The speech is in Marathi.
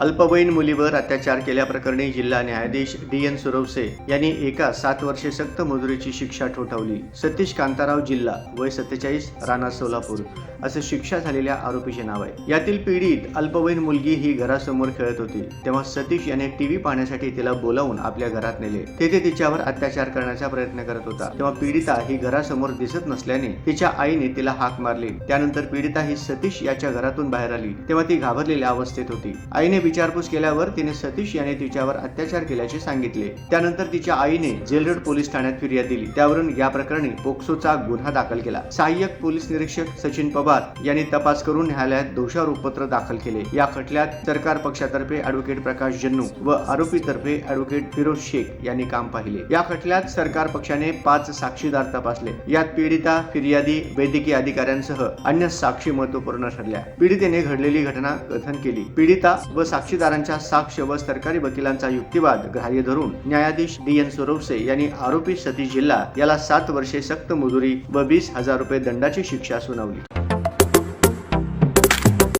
अल्पवयीन मुलीवर अत्याचार केल्याप्रकरणी जिल्हा न्यायाधीश डी एन सुरवसे यांनी एका सात वर्षे सक्त मजुरीची शिक्षा ठोठावली. सतीश कांताराव जिल्हा वय सत्तेचाळीस राणा सोलापूर असे शिक्षा झालेल्या आरोपीचे नाव आहे. यातील पीडित अल्पवयीन मुलगी ही घरासमोर खेळत होती. तेव्हा सतीश याने टीव्ही पाहण्यासाठी तिला बोलावून आपल्या घरात नेले. तेथे तिच्यावर अत्याचार करण्याचा प्रयत्न करत होता. तेव्हा पीडिता ही घरासमोर दिसत नसल्याने तिच्या आईने तिला हाक मारली. त्यानंतर पीडिता ही सतीश याच्या घरातून बाहेर आली. तेव्हा ती घाबरलेल्या अवस्थेत होती. आईने विचारपूस केल्यावर तिने सतीश याने तिच्यावर अत्याचार केल्याचे सांगितले. त्यानंतर तिच्या आईने जेलरोड पोलीस ठाण्यात फिर्याद दिली. त्यावरून या प्रकरणी पोक्सोचा गुन्हा दाखल केला. सहाय्यक पोलीस निरीक्षक सचिन पवार यांनी तपास करून न्यायालयात दोषारोपपत्र दाखल केले. या खटल्यात सरकार पक्षातर्फे अॅडव्होकेट प्रकाश जन्नू व आरोपीतर्फे अॅडव्होकेट फिरोज शेख यांनी काम पाहिले. या खटल्यात सरकार पक्षाने पाच साक्षीदार तपासले. यात पीडिता फिर्यादी वैद्यकीय अधिकाऱ्यांसह अन्य साक्षी महत्त्वपूर्ण ठरल्या. पीडितेने घडलेली घटना कथन केली. पीडिता व साक्षीदारांच्या साक्ष व सरकारी वकिलांचा युक्तिवाद ग्राह्य धरून न्यायाधीश डी एन सोरवसे यांनी आरोपी सतीश जिल्हा याला सात वर्षे सक्त मजुरी व वीस हजार रुपये दंडाची शिक्षा सुनावली.